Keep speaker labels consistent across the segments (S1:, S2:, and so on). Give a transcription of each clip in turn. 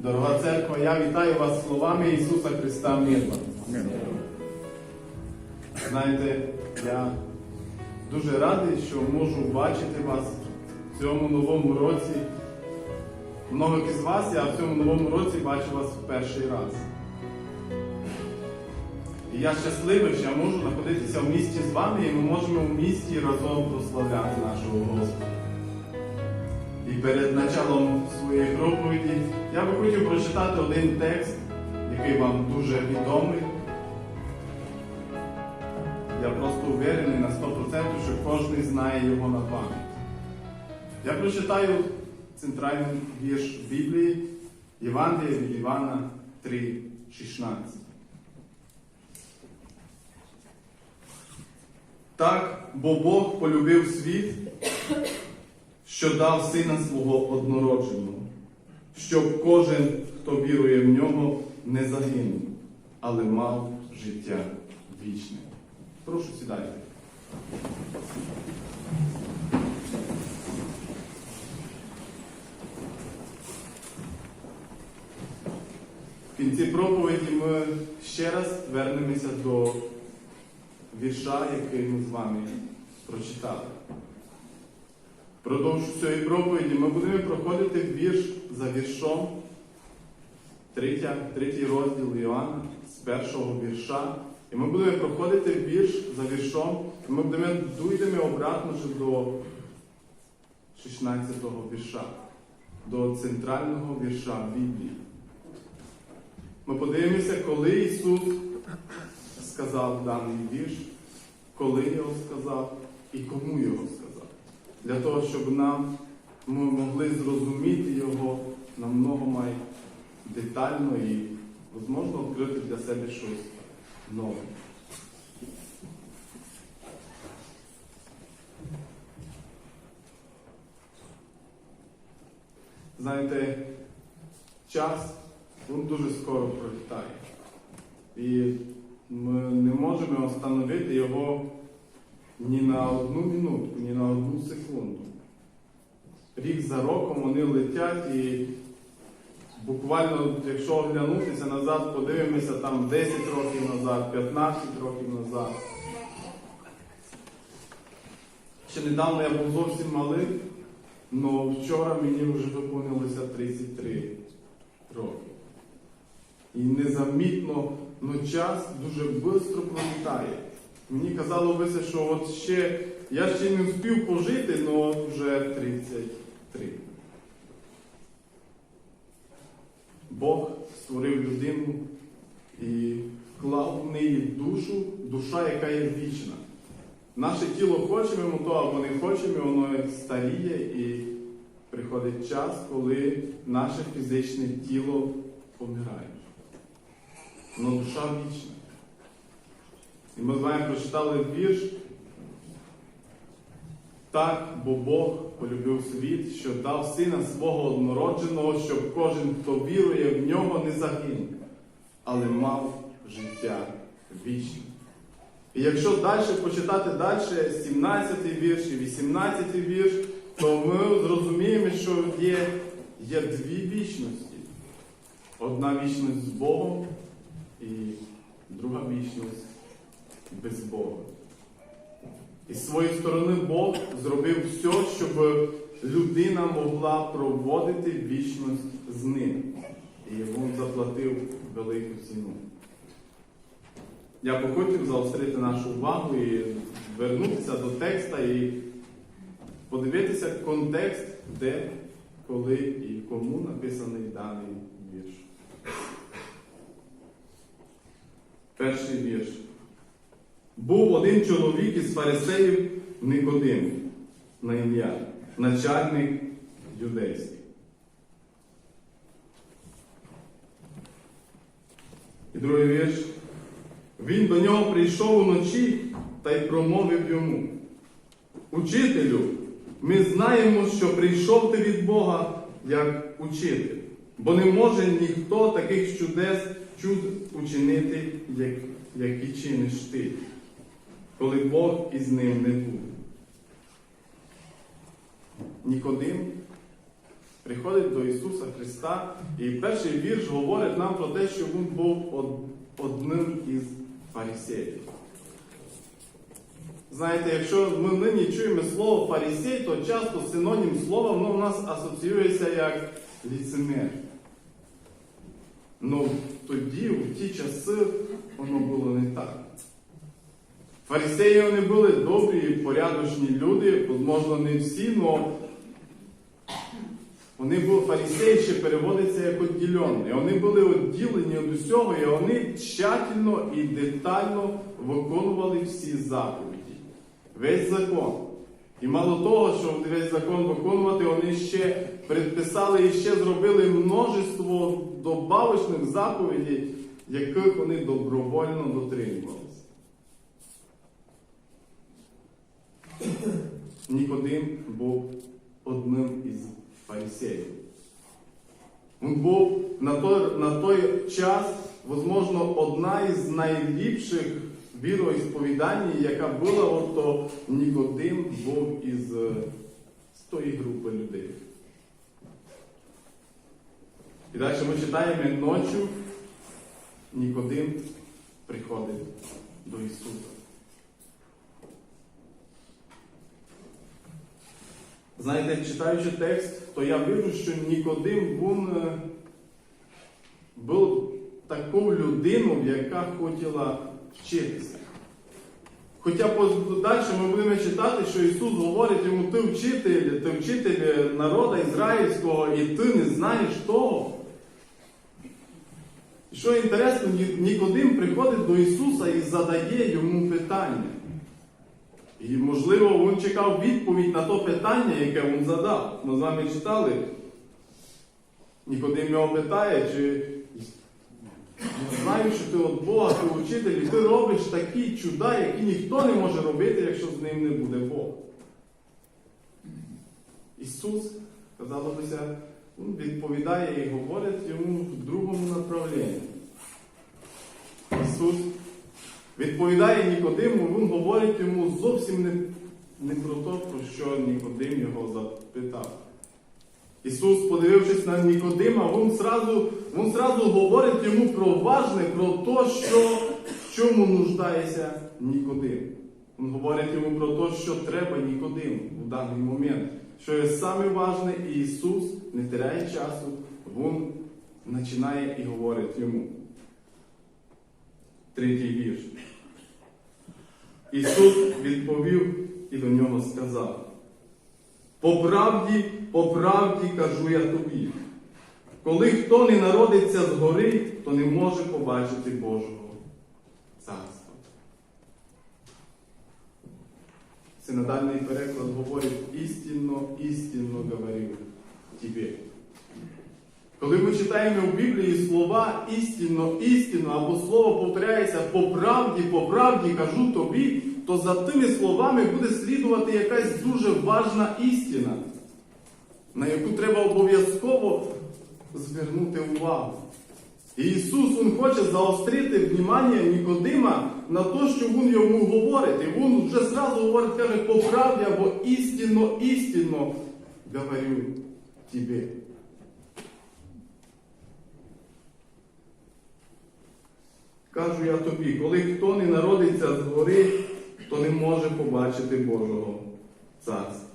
S1: Дорога церква, я вітаю вас словами Ісуса Христа мир. Знаєте, я дуже радий, що можу бачити вас в цьому новому році. Многих із вас я в цьому новому році бачу вас в перший раз. І я щасливий, що я можу знаходитися в місті з вами, і ми можемо в місті разом прославляти нашого Господа. І перед началом своєї проповіді я би хотів прочитати один текст, який вам дуже відомий. Я просто уверений на 100%, що кожен знає його на пам'ять. Я прочитаю центральний вірш Біблії Євангелія від Івана 3,16. Так, бо Бог полюбив світ, що дав сина свого однородженого, щоб кожен, хто вірує в нього, не загинув, але мав життя вічне. Прошу сідайте. В кінці проповіді ми ще раз вернемося до вірша, який ми з вами прочитали. Продовж цієї проповіді ми будемо проходити вірш за віршом, третя, третій розділ Іоанна з першого вірша. І ми будемо проходити вірш за віршом, і ми будемо дійдемо обратно вже до 16-го вірша, до центрального вірша Біблії. Ми подивимося, коли Ісус сказав даний вірш, коли його сказав і кому його сказав. Для того, щоб нам ми могли зрозуміти його намного май детально і, можливо, відкрити для себе щось нове. Знаєте, час він дуже скоро пролітає. І ми не можемо встановити його ні на одну минутку, ні на одну секунду. Рік за роком вони летять і буквально, якщо оглянутися назад, подивимося там 10 років назад, 15 років назад. Ще недавно я був зовсім малий, але вчора мені вже виповнилося 33 роки. І незамітно, ну час дуже швидко пролітає. Мені казало би, що от ще я ще не встиг пожити, але вже 33. Бог створив людину і вклав в неї душу, душа, яка є вічна. Наше тіло хочемо то або не хочемо, воно старіє і приходить час, коли наше фізичне тіло помирає. Но душа вічна. І ми з вами прочитали вірш. Так, бо Бог полюбив світ, що дав сина свого однородженого, щоб кожен, хто вірує в нього, не загинув, але мав життя вічне. І якщо далі почитати далі 17-й вірш і 18-й вірш, то ми зрозуміємо, що є, є дві вічності. Одна вічність з Богом і друга вічність без Бога. І з своєї сторони Бог зробив все, щоб людина могла проводити вічність з ним. І він заплатив велику ціну. Я би хотів заострити нашу увагу і вернутися до текста і подивитися контекст, де, коли і кому написаний даний вірш. Перший вірш. Був один чоловік із фарисеїв Никодим на ім'я, начальник юдейський. І другий вірш. Він до нього прийшов уночі та й промовив йому. Учителю, ми знаємо, що прийшов ти від Бога як учитель, бо не може ніхто таких чудес чуд учинити, як, які чиниш ти, коли Бог із ним не був. Нікодим, приходить до Ісуса Христа, і перший вірш говорить нам про те, що Він був одним із фарисеїв. Знаєте, якщо ми нині чуємо слово фарисей, то часто синонім слова воно у нас асоціюється як ліцемер. Ну тоді, в ті часи, воно було не так. Фарисеї вони були добрі, порядочні люди, можливо, не всі, але вони були фарисеї, ще переводиться як відділені. Вони були відділені від усього, і вони тщательно і детально виконували всі заповіді. Весь закон. І мало того, що весь закон виконувати, вони ще предписали і ще зробили множество добавочних заповідей, яких вони добровольно дотримувалися. Нікодим був одним із фарисеїв. Він був на той, на той час, можливо, одна із найліпших віроісповідань, яка була, от Нікодим був із е, з тої групи людей. І далі ми читаємо ночі Нікодим приходить до Ісуса. Знаєте, читаючи текст, то я бачу, що Нікодим він е, був таку людину, яка хотіла вчитися. Хоча далі ми будемо читати, що Ісус говорить йому, ти вчитель, ти вчитель народу ізраїльського, і ти не знаєш того. І що інтересно, Нікодим приходить до Ісуса і задає йому питання. І, можливо, він чекав відповідь на то питання, яке він задав. Ми з вами читали. Нікодим його питає, чи я знаю, що ти від Бога, ти учитель, і ти робиш такі чуда, які ніхто не може робити, якщо з ним не буде Бог. Ісус, казало бися, відповідає і говорить йому в другому направленні. Ісус відповідає Нікодиму, він говорить йому зовсім не, не про те, про що Нікодим його запитав. Ісус, подивившись на Нікодима, він зразу, він зразу говорить йому про важне, про те, що, в чому нуждається Нікодим. Він говорить йому про те, що треба Нікодиму в даний момент. Що є саме важне, і Ісус, не теряє часу, Він починає і говорить йому. Третій вірш. Ісус відповів і до нього сказав. По правді, по правді кажу я тобі. Коли хто не народиться згори, то не може побачити Божого царства. Синодальний переклад говорить істинно, істинно говорю тобі. Коли ми читаємо в Біблії слова істинно, істинно, або слово повторяється по правді, по правді кажу тобі, то за тими словами буде слідувати якась дуже важна істина, на яку треба обов'язково звернути увагу. І Ісус Він хоче заострити внимання Нікодима на те, що Він йому говорить. І Він вже зразу говорить, каже, по правді або істинно, істинно говорю тобі. Кажу я тобі, коли хто не народиться згори, то не може побачити Божого царства.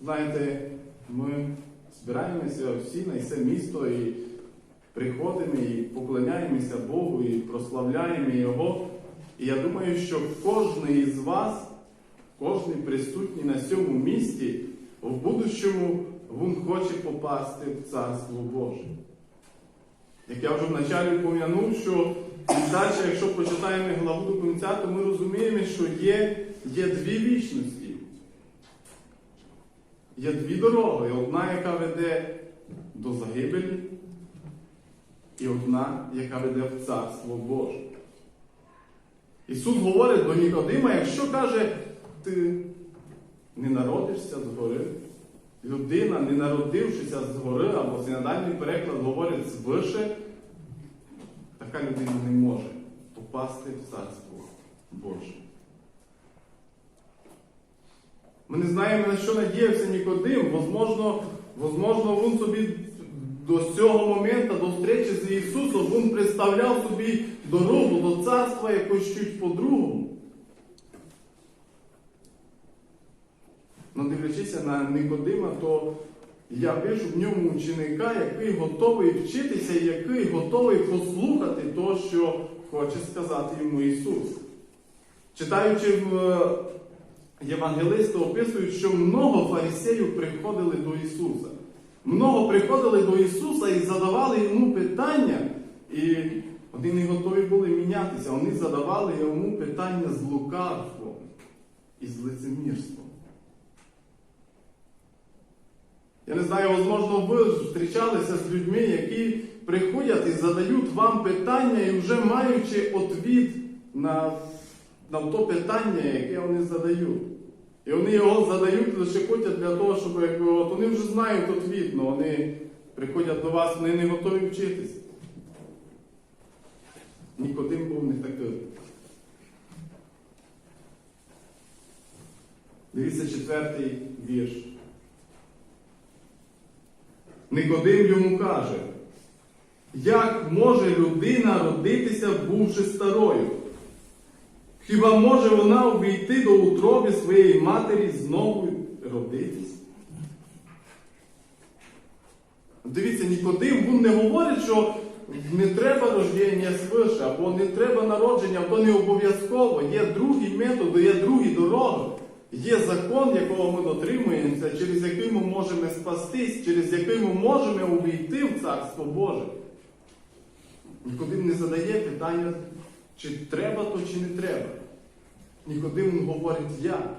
S1: Знаєте, ми збираємося всі на це місто і приходимо і поклоняємося Богу і прославляємо Його. І я думаю, що кожен із вас, кожен присутній на цьому місті, в будущому він хоче попасти в Царство Боже. Як я вже вначалі пом'янув, що далі, якщо почитаємо главу до кінця, то ми розуміємо, що є, є дві вічності. Є дві дороги. Одна, яка веде до загибелі, і одна, яка веде в Царство Боже. Ісус говорить до Нікодима, якщо каже, ти не народишся згори, людина, не народившися згори, або синодальний переклад говорить звише, така людина не може попасти в Царство Боже. Ми не знаємо, на що надіявся Нікодим. Возможно, возможно, він собі до цього моменту, до зустрічі з Ісусом, він представляв собі дорогу до царства якось чуть по-другому. Но дивлячися на Никодима, то я бачу в ньому ученика, який готовий вчитися, який готовий послухати то, що хоче сказати йому Ісус. Читаючи в е, Євангелисти, описують, що много фарисеїв приходили до Ісуса. Много приходили до Ісуса і задавали йому питання, і вони не готові були мінятися. Вони задавали йому питання з лукавством і з лицемірством. Я не знаю, можливо, ви зустрічалися з людьми, які приходять і задають вам питання, і вже маючи відповідь на, на то питання, яке вони задають. І вони його задають лише хочуть для того, щоб якби, от вони вже знають відповідь, але вони приходять до вас, вони не готові вчитися. Нікодим був не такий. Дивіться четвертий вірш. Никодим йому каже, як може людина родитися, бувши старою? Хіба може вона увійти до утроби своєї матері знову родитись? Дивіться, Нікодим не говорить, що не треба рождення свише, або не треба народження, або не обов'язково. Є другий метод, є другі дороги. Є закон, якого ми дотримуємося, через який ми можемо спастись, через який ми можемо увійти в Царство Боже. Нікодим не задає питання, чи треба то, чи не треба. Нікодим говорить як.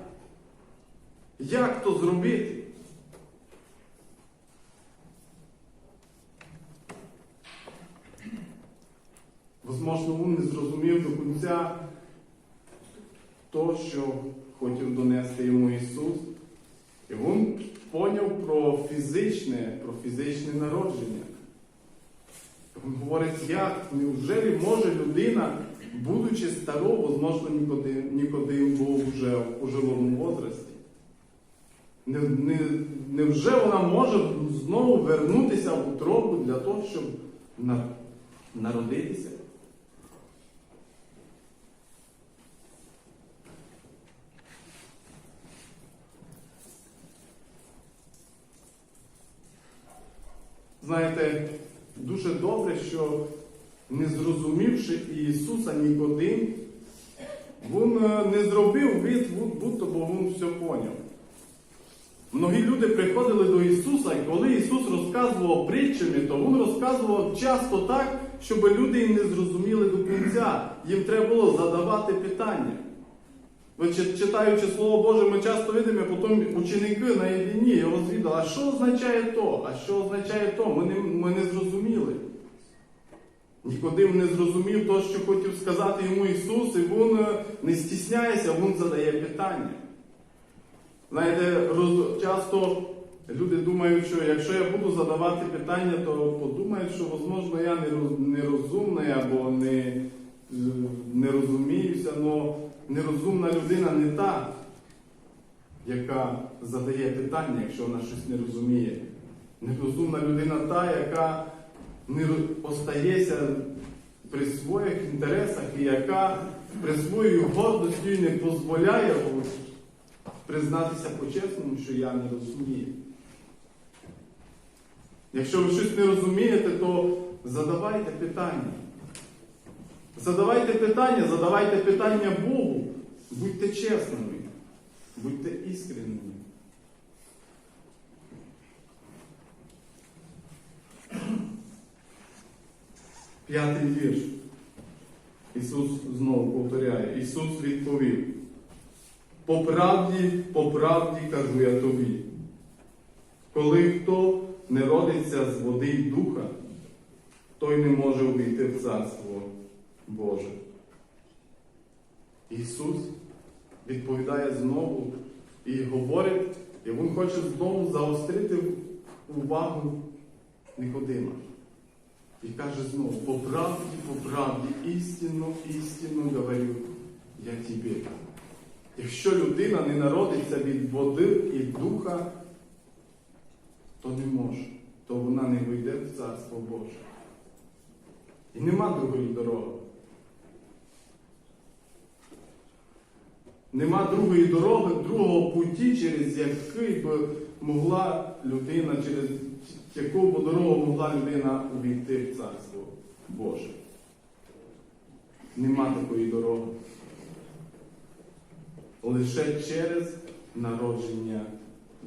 S1: Як то зробити? Возможно, він не зрозумів до кінця то, що хотів донести йому Ісус. І він поняв про фізичне, про фізичне народження. Він говорить, як, невже може людина, будучи старою, возможно, Нікодим, був вже у пожилому возрасті. Не, не, невже вона може знову вернутися в утробу для того, щоб на, народитися? Знаєте, дуже добре, що не зрозумівши Ісуса Нікодим, Він е, не зробив від, будто бо він все поняв. Многі люди приходили до Ісуса, і коли Ісус розказував притчами, то Він розказував часто так, щоб люди не зрозуміли до кінця. Їм треба було задавати питання. Ви читаючи Слово Боже, ми часто видимо, потім ученики на єдині його звідали, а що означає то? А що означає то? Ми не, ми не зрозуміли. Нікодим не зрозумів то, що хотів сказати йому Ісус, і він е, не стісняється, він задає питання. Знаєте, роз, часто люди думають, що якщо я буду задавати питання, то подумають, що, можливо, я не роз- нерозумний або не, е, не розуміюся, але нерозумна людина не та, яка задає питання, якщо вона щось не розуміє. Нерозумна людина та, яка не остається при своїх інтересах і яка при своїй гордості не дозволяє признатися по-чесному, що я не розумію. Якщо ви щось не розумієте, то задавайте питання. Задавайте питання, задавайте питання Богу. Будьте чесними, будьте іскренними. П'ятий вірш. Ісус знову повторяє. Ісус відповів. По правді, по правді кажу я тобі. Коли хто не родиться з води й духа, той не може увійти в Царство Боже. Ісус відповідає знову і говорить, і Він хоче знову заострити увагу Никодима. І каже знову, по правді, по правді, істинно, істинно говорю я тобі. Якщо людина не народиться від води і духа, то не може, то вона не вийде в Царство Боже. І нема другої дороги. Нема другої дороги, другого путі, через який би могла людина, через яку б дорогу могла людина увійти в Царство Боже. Нема такої дороги. Лише через народження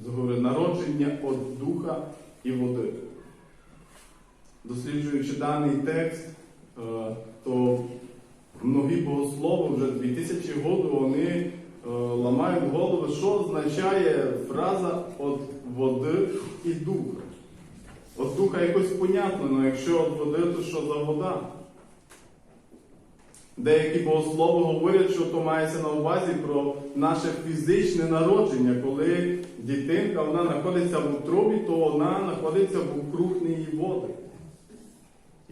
S1: згори, народження від духа і води. Досліджуючи даний текст, е, то многі богослови вже 2000 років вони е, ламають голови, що означає фраза від води і духа. От духа якось понятно, але якщо від води, то що за вода? Деякі богослови говорять, що то мається на увазі про наше фізичне народження, коли дитинка вона знаходиться в утробі, то вона знаходиться в окрухній води.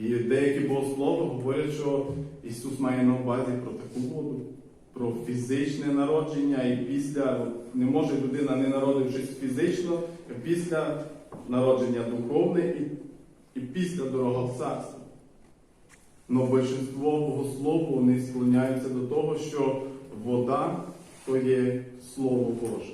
S1: І деякі богослови говорять, що Ісус має на увазі про таку воду, про фізичне народження, і після не може людина, не народившись фізично, після народження духовне і, і після дорога в царство. Но большинство богословів вони склоняються до того, що вода то є Слово Боже.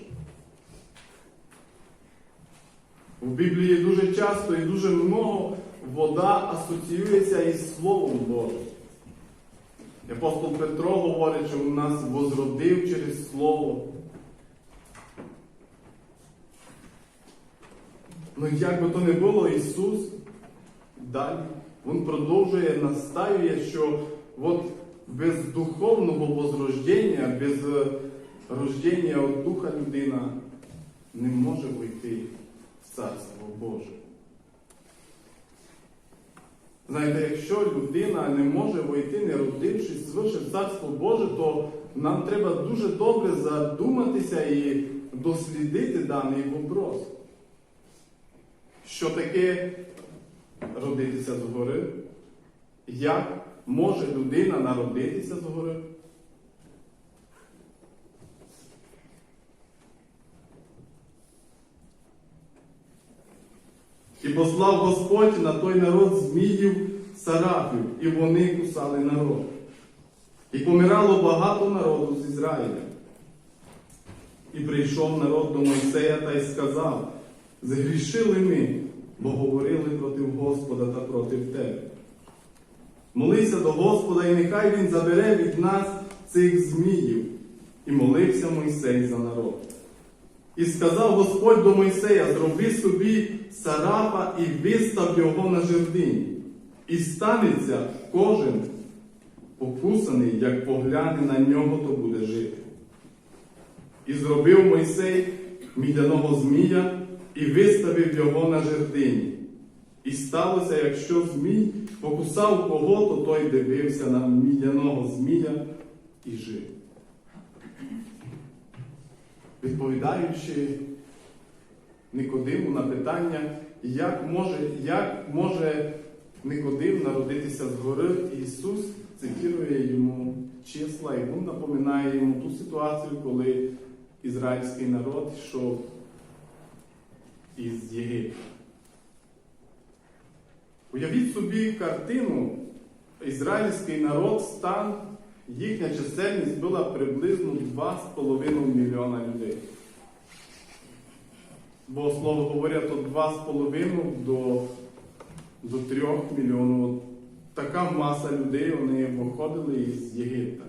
S1: В Біблії дуже часто і дуже много вода асоціюється із Словом Божим. Апостол Петро говорить, що він нас возродив через Слово. Ну як би то не було, Ісус далі. Він продовжує, настаює, що от без духовного возрождення, без е, рождення від Духа людина не може вийти в Царство Боже. Знаєте, якщо людина не може войти, не родившись, звише в Царство Боже, то нам треба дуже добре задуматися і дослідити даний вопрос. Що таке родитися згори? Як може людина народитися згори? І послав Господь на той народ зміїв сарафів, і вони кусали народ. І помирало багато народу з Ізраїля. І прийшов народ до Мойсея та й сказав: Згрішили ми, бо говорили проти Господа та проти тебе. Молися до Господа, і нехай Він забере від нас цих зміїв. І молився Мойсей за народ. І сказав Господь до Мойсея: зроби собі сарафа і вистав його на жердині. І станеться кожен покусаний, як погляне на нього, то буде жити. І зробив Мойсей мідяного змія і виставив його на жердині. І сталося, якщо змій покусав кого, то той дивився на мідяного змія і жив. Відповідаючи Никодиму на питання, як може, як може Никодим народитися згори, Ісус цитує йому числа, і він напоминає йому ту ситуацію, коли ізраїльський народ йшов із Єгипту. Уявіть собі картину, ізраїльський народ, стан, їхня чисельність була приблизно 2,5 мільйона людей. Бо слово говорять, от 2,5 до, до 3 мільйонів. Така маса людей вони виходили із Єгипта.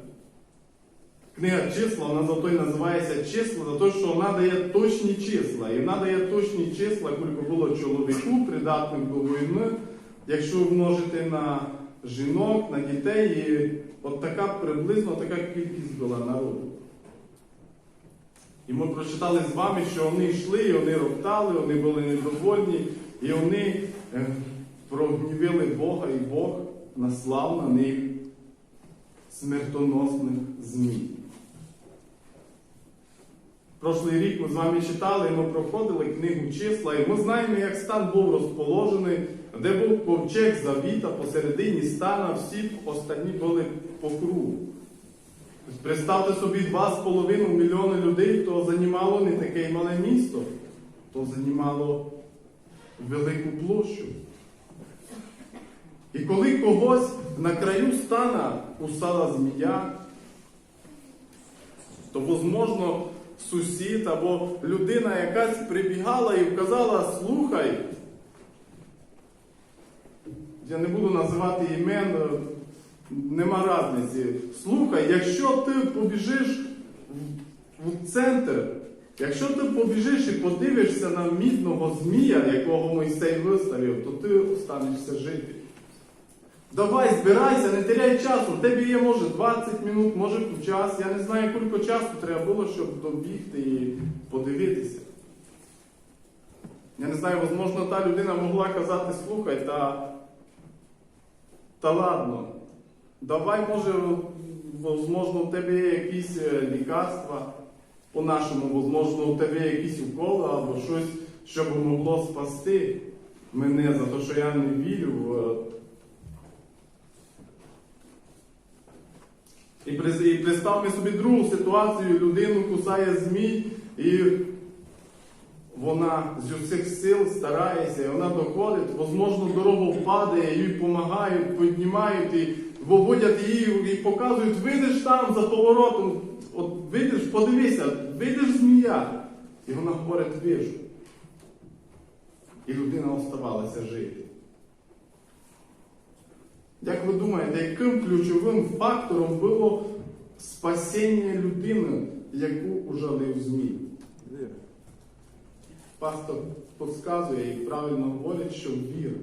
S1: Книга числа, вона за то й називається числа, за те, що вона дає точні числа. І вона дає точні числа, скільки було чоловіку, придатних до війни, якщо множити на жінок, на дітей, і от така приблизно така кількість була народу. І ми прочитали з вами, що вони йшли, і вони роптали, вони були недовольні, і вони е, прогнівили Бога, і Бог наслав на них смертоносних змій. Прошлий рік ми з вами читали, і ми проходили книгу числа, і ми знаємо, як стан був розположений, де був ковчег завіта посередині стана, всі останні були по кругу. Представте собі 2,5 мільйони людей, то займало не таке мале місто, то займало велику площу. І коли когось на краю стана кусала змія, то, возможно, сусід або людина якась прибігала і вказала, слухай, я не буду називати імен, е, нема різниці. Слухай, якщо ти побіжиш в- центр, якщо ти побіжиш і подивишся на мідного змія, якого Мойсей виставив, то ти останешся жити. Давай, збирайся, не теряй часу. У тебе є, може, 20 минут, може час. Я не знаю, скільки часу треба було, щоб добігти і подивитися. Я не знаю, можливо, та людина могла казати, слухай, та, та ладно. Давай, може, можливо, у тебе є якісь е, лікарства по-нашому, можливо, у тебе якісь уколи або щось, що б могло спасти мене за те, що я не вірю в. І і собі другу ситуацію, людину кусає змій, і вона з усіх сил старається, і вона доходить, можливо, дорогу впадає, їй допомагають, піднімають і виводять її і показують, видиш там за поворотом, от видиш, подивися, видиш змія. І вона говорить, вижу. І людина оставалася жити. Як ви думаєте, яким ключовим фактором було спасіння людини, яку ужалив змій? Пастор підказує і правильно говорить, що віра.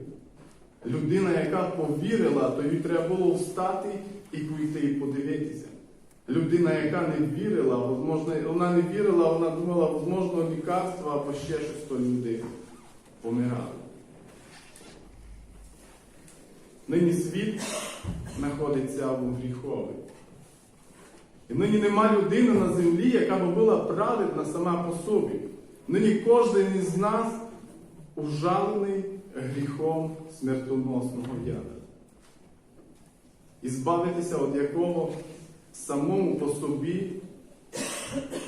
S1: Людина, яка повірила, то їй треба було встати і піти і подивитися. Людина, яка не вірила, возможно, вона не вірила, вона думала, можливо, лікарство або ще щось, то люди помирали. Нині світ знаходиться в гріхові. І нині нема людини на землі, яка б була праведна сама по собі. Нині кожен із нас ужалений гріхом смертоносного яда. І збавитися від якого самому по собі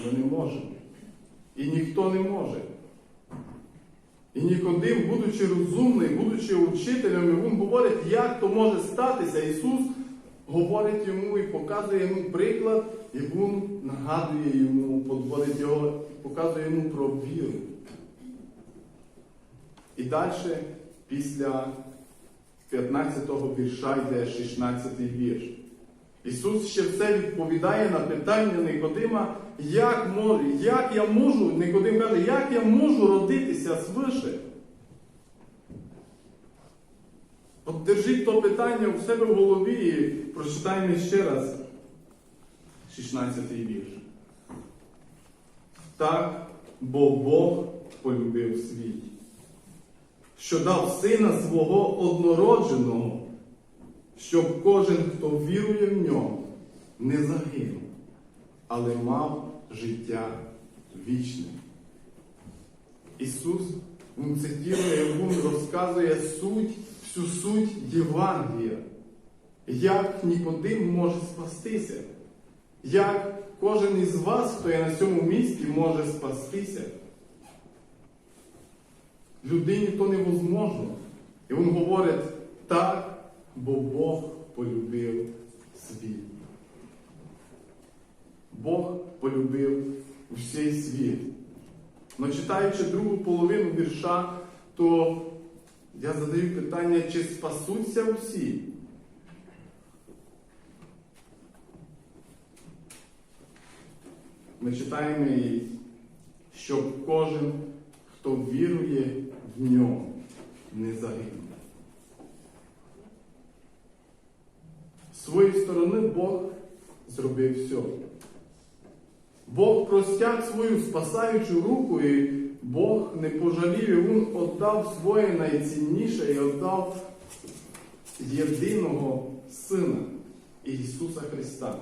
S1: ми не можемо. І ніхто не може. І Нікодим, будучи розумний, будучи учителем, він говорить, як то може статися. Ісус говорить йому і показує йому приклад, і він нагадує йому, подводить його, показує йому про віру. І далі, після 15-го вірша йде 16-й вірш. Ісус ще все відповідає на питання Никодима, як, як я можу, Никодим каже, як я можу родитися свише? От держіть то питання у себе в голові і прочитаємо ще раз 16-й вірш. Так, бо Бог полюбив світ, що дав сина свого однородженого, щоб кожен, хто вірує в нього, не загинув, але мав життя вічне. Ісус Він цитує, Він розказує суть, всю суть Євангелія. Як Нікодим може спастися? Як кожен із вас, хто є на цьому місці, може спастися? Людині то невозможно. І він говорить так, бо Бог полюбив світ. Бог полюбив всій світ. Но читаючи другу половину вірша, то я задаю питання, чи спасуться всі? Ми читаємо, і, щоб кожен, хто вірує в нього, не загинув. З своєї сторони Бог зробив все. Бог простяг свою спасаючу руку, і Бог не пожалів, і Він віддав своє найцінніше і віддав єдиного Сина Ісуса Христа.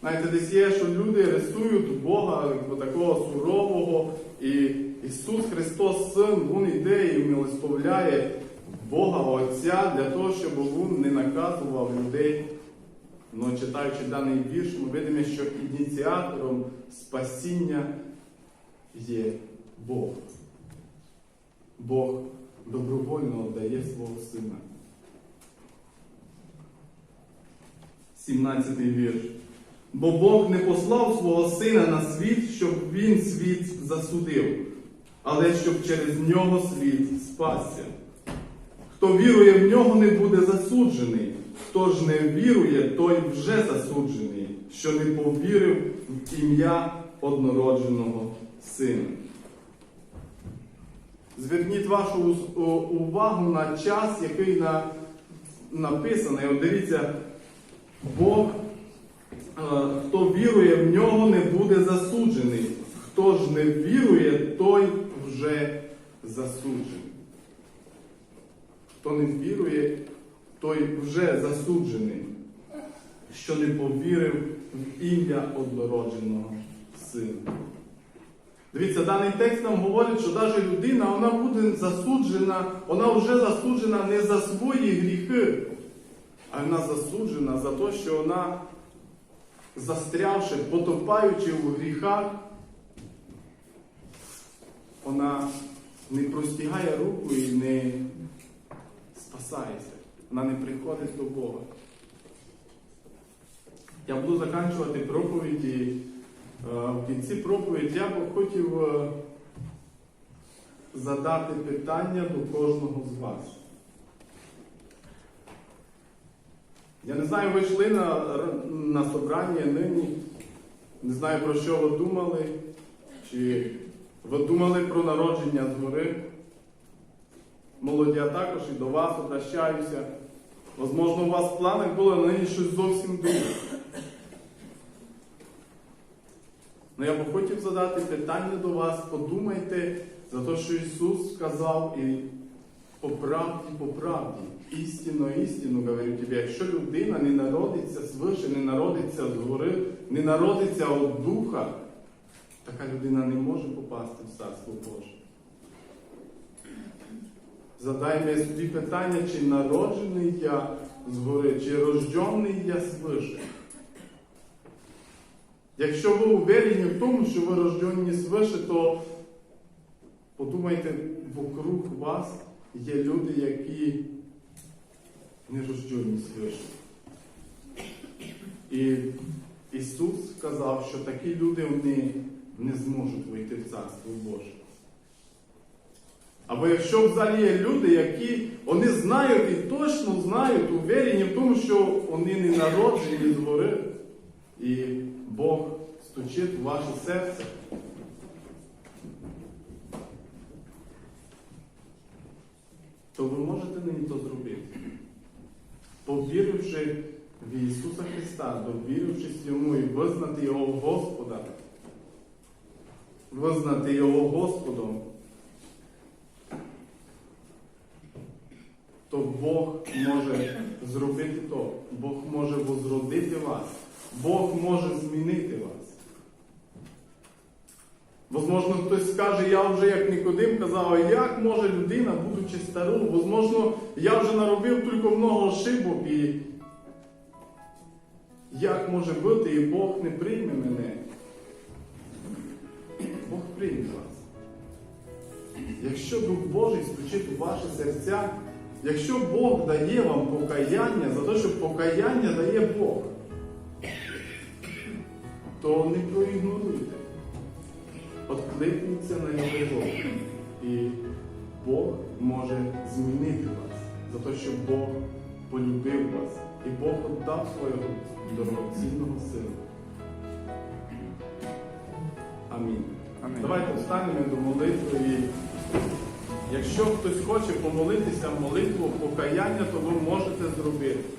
S1: Знаєте, десь є, що люди рисують Бога такого сурового, і Ісус Христос Син, Він іде і милосповляє Бога Отця для того, щоб Він не наказував людей Но читаючи даний вірш, ми видимо, що ініціатором спасіння є Бог. Бог добровольно дає свого сина. 17 вірш. Бо Бог не послав свого сина на світ, щоб він світ засудив, але щоб через нього світ спасся. Хто вірує в нього, не буде засуджений. Хто ж не вірує, той вже засуджений, що не повірив в ім'я однородженого сина. Зверніть вашу увагу на час, який на, написаний. От дивіться, Бог, е, хто вірує в нього, не буде засуджений. Хто ж не вірує, той вже засуджений. Хто не вірує, той вже засуджений, що не повірив в ім'я однородженого сина. Дивіться, даний текст нам говорить, що навіть людина вона буде засуджена, вона вже засуджена не за свої гріхи, а вона засуджена за те, що вона, застрявши, потопаючи у гріхах, вона не простягає руку і не спасається. Вона не приходить до Бога. Я буду закінчувати проповіді. Е, В кінці проповіді я б хотів е, задати питання до кожного з вас. Я не знаю, ви йшли на, на собрання нині, не знаю про що ви думали, чи ви думали про народження згори. Молоді, я також і до вас обращаюся. Возможно, у вас в планах було нині щось зовсім друге. Ну я б хотів задати питання до вас. Подумайте за те, що Ісус сказав, і по правді, по правді, істинно, істину говорю тобі, якщо людина не народиться свише, не народиться згори, не народиться від Духа, така людина не може попасти в Царство Боже. Задаймо собі питання, чи народжений я згори, чи рождений я свише. Якщо ви уверені в тому, що ви рождені свише, то подумайте, вокруг вас є люди, які не рождені свише. І Ісус сказав, що такі люди вони не зможуть вийти в Царство Боже. Або якщо в залі є люди, які вони знають і точно знають, уверені в тому, що вони не народжені згори, і Бог стучить в ваше серце. То ви можете нині то зробити. Повіривши в Ісуса Христа, довірившись Йому і визнати Його Господа, визнати Його Господом, то Бог може зробити то. Бог може возродити вас. Бог може змінити вас. Возможно, хтось скаже, я вже як Нікодим казав, а як може людина, будучи старою, возможно, я вже наробив тільки много ошибок і як може бути, і Бог не прийме мене. Бог прийме вас. Якщо Дух Божий стучить у ваші серця, якщо Бог дає вам покаяння за те, що покаяння дає Бог, то не проігноруйте. Откликніться на його Бог. І Бог може змінити вас за те, що Бог полюбив вас. І Бог віддав свого дорогоцінного сина. Амінь.
S2: Амінь.
S1: Давайте встанемо до молитви. І якщо хтось хоче помолитися молитву покаяння, то ви можете зробити.